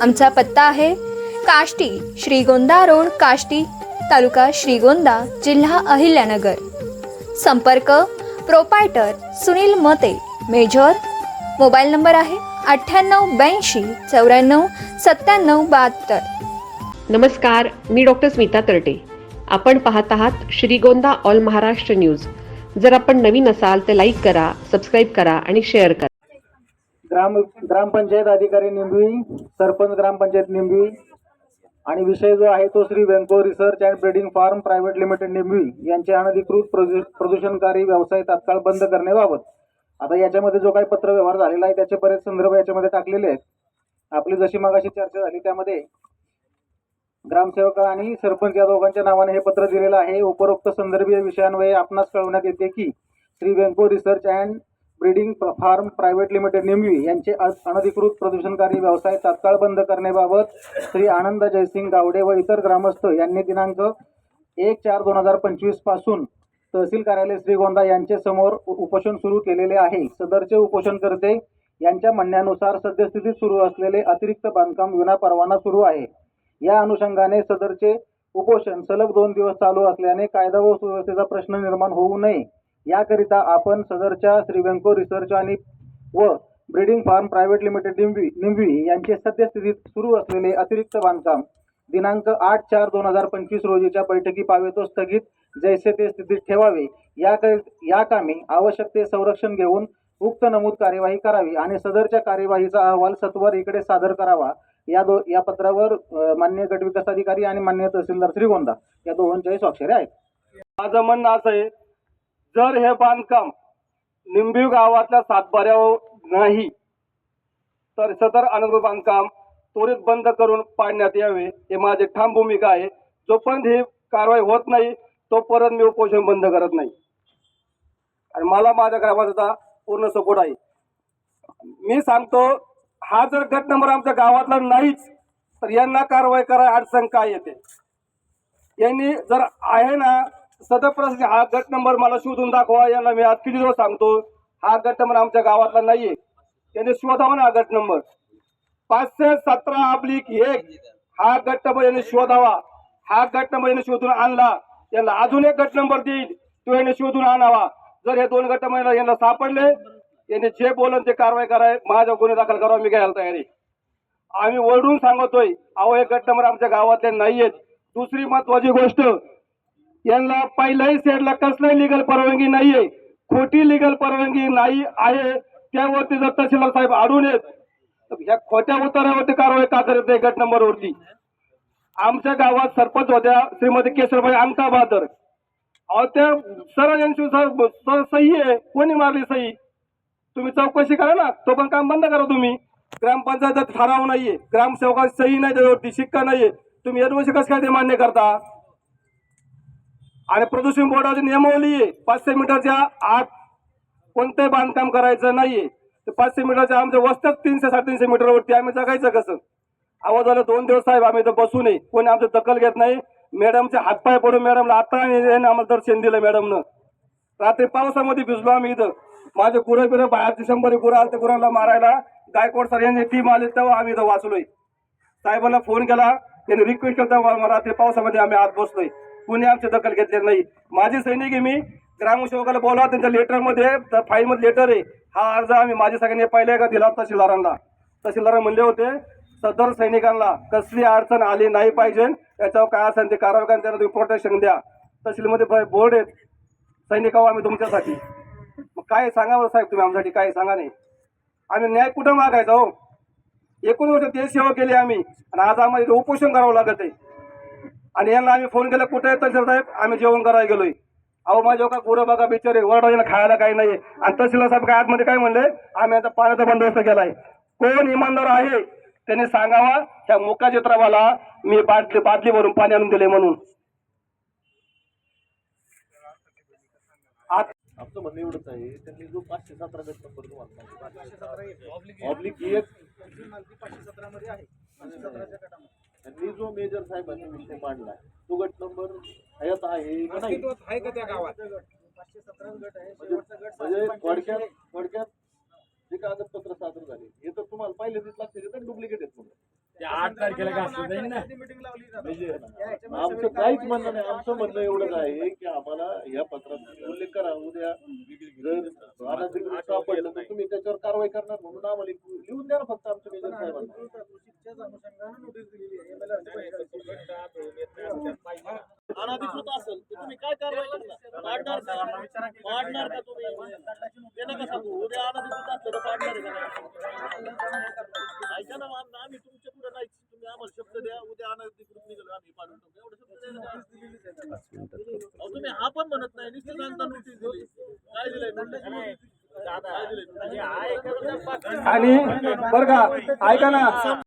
आमचा पत्ता आहे काष्टी श्रीगोंदा रोड काष्टी तालुका श्रीगोंदा जिल्हा अहिल्यानगर. संपर्क प्रोपायटर सुनील मते मेजर. मोबाईल नंबर आहे अठ्ठ्याण्णव ब्याऐंशी चौऱ्याण्णव सत्त्याण्णव बहात्तर. नमस्कार मी डॉक्टर स्मिता तरटे. आपण पाहत आहात श्रीगोंदा ऑल महाराष्ट्र न्यूज. जर आपण नवीन असाल तर लाईक करा सबस्क्राईब करा आणि शेअर करा. ग्राम ग्रामपंचायत अधिकारी निंबवी सरपंच ग्रामपंचायत निंबवी आणि विषय जो आहे तो Shri Venko research and breeding farm private limited Nimbavi यांचे अनधिकृत प्रदू प्रदूषणकारी व्यवसाय तात्काळ बंद करण्याबाबत. आता याच्यामध्ये जो काही पत्रव्यवहार झालेला आहे त्याचे बरेच संदर्भ याच्यामध्ये टाकलेले आहेत. आपली जशी मगाशी चर्चा झाली त्यामध्ये ग्रामसेवक आणि सरपंच या दोघांच्या नावाने हे पत्र दिलेलं आहे. उपरोक्त संदर्भीय विषयांवर आपणास कळवण्यात येते की Shri Venko research and breeding farm private limited Nimvi यांचे अनधिकृत प्रदूषणकारी व्यवसाय तात्काळ बंद करण्याबाबत श्री आनंद जयसिंग गावडे व इतर ग्रामस्थ यांनी दिनांक एक चार दोन हजार पंचवीसपासून तहसील कार्यालय श्रीगोंदा यांचे समोर उपोषण सुरू केलेले आहे. सदरचे उपोषणकर्ते यांच्या म्हणण्यानुसार सद्यस्थितीत सुरू असलेले अतिरिक्त बांधकाम विना परवाना सुरू आहे. या अनुषंगाने सदरचे उपोषण सलग दोन दिवस चालू असल्याने कायदा व सुव्यवस्थेचा प्रश्न निर्माण होऊ नये. याकरिता आपण सदरच्या श्री व्यंको रिसर्च आणि व breeding farm private limited Nimbi Nimbavi यांचे सद्यस्थितीत सुरू असलेले अतिरिक्त बांधकाम दिनांक आठ चार दोन हजार पंचवीस रोजीच्या बैठकी पावेतो स्थगित जैसे ते स्थितीत ठेवावे. या या कामी आवश्यक ते संरक्षण घेऊन उक्त नमूद कार्यवाही करावी आणि सदरच्या कार्यवाहीचा अहवाल सत्वर इकडे सादर करावा. या दो या पत्रावर मान्य मान्य गटविकास अधिकारी आणि मान्य तहसीलदार श्रीगोंदा या दोघांच्याही स्वाक्षऱ्या आहेत. माझं म्हणणं असं आहे जर हे बांधकाम निंबी गावातल्या सातबाऱ्यावर नाही तर सदर आनंद बांधकाम त्वरित बंद करून पाडण्यात यावे हे माझी ठाम भूमिका आहे. जोपर्यंत ही कारवाई होत नाही तोपर्यंत मी उपोषण बंद करत नाही. आणि मला माझ्या ग्रामस्थाचा पूर्ण सपोर्ट आहे. मी सांगतो हा जर गट नंबर आमच्या गावातला नाहीच तर यांना कारवाई करा अडचण काय येते? यांनी जर आहे ना सदर हा गट नंबर मला शोधून दाखवा यांना मी आज किती दिवस सांगतो. हा गट नंबर आमच्या गावातला नाहीये. यांनी शोधावा ना हा गट नंबर. पाचशे सतरा अब्लिक एक. हा गट नंबर यांनी शोधावा. हा गट नंबर यांनी शोधून आणला. यांना अजून एक गट नंबर देईल तो यांनी शोधून आणावा. जर हे दोन गट नंबर यांना सापडले यांनी जे बोलन ते कारवाई कराय माझ्या गुन्हे दाखल करावा मी घ्यायला तयारी आम्ही ओरडून सांगतोय अहो हे गट नंबर आमच्या गावातले नाहीयेत. दुसरी महत्वाची गोष्ट यांना पहिल्याही सेडला कसलाही लिगल परवानगी नाहीये. खोटी लिगल परवानगी नाही आहे. त्यावरती जर तहसीलदार साहेब आढळून येत या ह्या खोट्या उतारावरती कारवाई का करत नाही गट नंबरवरती आमच्या गावात सरपंच होत्या श्रीमती केशरभाई आमका बहादर. अहो त्या सर यांची सही आहे. कोणी मारली सही? तुम्ही चौकशी करा ना. तो पण काम बंद करा तुम्ही. ग्रामपंचायत ठराव नाहीये. ग्रामसेवकाची सही नाही त्याच्यावरती शिक्का नाहीये. तुम्ही एनओसी कसं काय ते मान्य करता? आणि प्रदूषण बोर्डाची नियमावली आहे. पाचशे मीटरच्या आत कोणतंही बांधकाम करायचं नाहीये. तर पाचशे मीटरच्या आमच्या वस्त्यात तीनशे साडेतीनशे मीटरवरती आम्ही जगायचं कसं? आवाज आला दोन दिवस साहेब आम्ही इथं बसू नये कोणी आमचं दखल घेत नाही. मॅडमचे हातपाय पडून मॅडमला आता आम्हाला दर्शन दिलं मॅडमनं. रात्री पावसामध्ये भिजलो आम्ही इथं. माझे गुरं बिरं बाहेरचे शंभर गुरं आले त्या गुरांना मारायला. गायकवाड सर यांची टीम आली तेव्हा आम्ही इथं वाचलोय. साहेबांना फोन केला. त्यांनी रिक्वेस्ट केला तेव्हा रात्री पावसामध्ये आम्ही आत बसलोय. कुणी आमची दखल घेतली नाही. माझे सैनिक आहे मी. ग्रामसेवकाला बोला त्यांच्या लेटरमध्ये फाईलमध्ये लेटर आहे. हा अर्ज आम्ही माझ्या सगळ्यांनी पहिल्या का? दिला तहसीलदारांना. तहसीलदार म्हणले होते सदर सैनिकांना कसली अडचण आली नाही पाहिजे. याच्यावर काय असेल ते कारवाई करा त्यांना तुम्ही प्रोटेक्शन द्या. तहसीलमध्ये बोर्ड आहेत. सैनिक आहो आम्ही तुमच्यासाठी. मग काय सांगा बरं साहेब तुम्ही आमच्यासाठी? काय सांगा नाही. आम्ही न्याय कुठं मागायचा हो? एकूण वर्ष ते सेवा केली आम्ही. आणि आज आम्हाला इथे उपोषण करावं लागत आहे. आणि यांना आम्ही फोन केला कुठे आहे तहसील साहेब? आम्ही जेवण करायला गेलोय. अहो माझ्या का गुरं बघा बिचारे वरडायला खायला काही नाही आणि तहसीलदार साहेब काय आतमध्ये काय म्हणले? आम्ही आता पाण्याचा बंदोबस्त केलाय. कोण इमानदार आहे? त्याने सांगावा ह्या मुका चित्रवाला मी बाटली बाटली भरून पाणी आणून दिले म्हणून. आत- आमचं म्हणणं एवढंच आहे त्यांनी जो पाचशे सतरा गट नंबर तुम्हाला ऑब्लिक एक. त्यांनी जो मेजर साहेबांनी विषय मांडला तो गट नंबर हयात आहे का नाही? म्हणजे म्हणजे थोडक्यात थोडक्यात जे कागदपत्र सादर झाले. हे तर तुम्हाला पहिले दिस लागते तर डुप्लिकेट आहेत म्हणून. आठ तारखेला घासलं जाईल ना? म्हणजे आमचं काहीच म्हणणं नाही. आमचं म्हणणं एवढंच आहे की आम्हाला या पत्रात उल्लेख करा. उद्या जर अनधिकृत सापडलं तर तुम्ही त्याच्यावर कारवाई करणार म्हणून आम्हाला एक लिहून द्या ना फक्त आमच्या मेजर साहेबांना अनधिकृत असेल तर तुम्ही करणार पाडणार का? का तुम्ही? ते नका सांगू. उद्या अनधिकृत असलं तर आहे का? नाही? ऐका ना मग आम्ही तुमच्यापुढे नाही. तुम्ही आम्हाला शब्द द्या. उद्या अनधिकृत निघालो आम्ही पाडून टाकू. एवढं शब्द? अहो, तुम्ही हा पण म्हणत नाही. नुसतं सांगता नोटीस दिली. काय दिलंय? नोटीस काय दिलंय? आणि बरं का ऐका ना.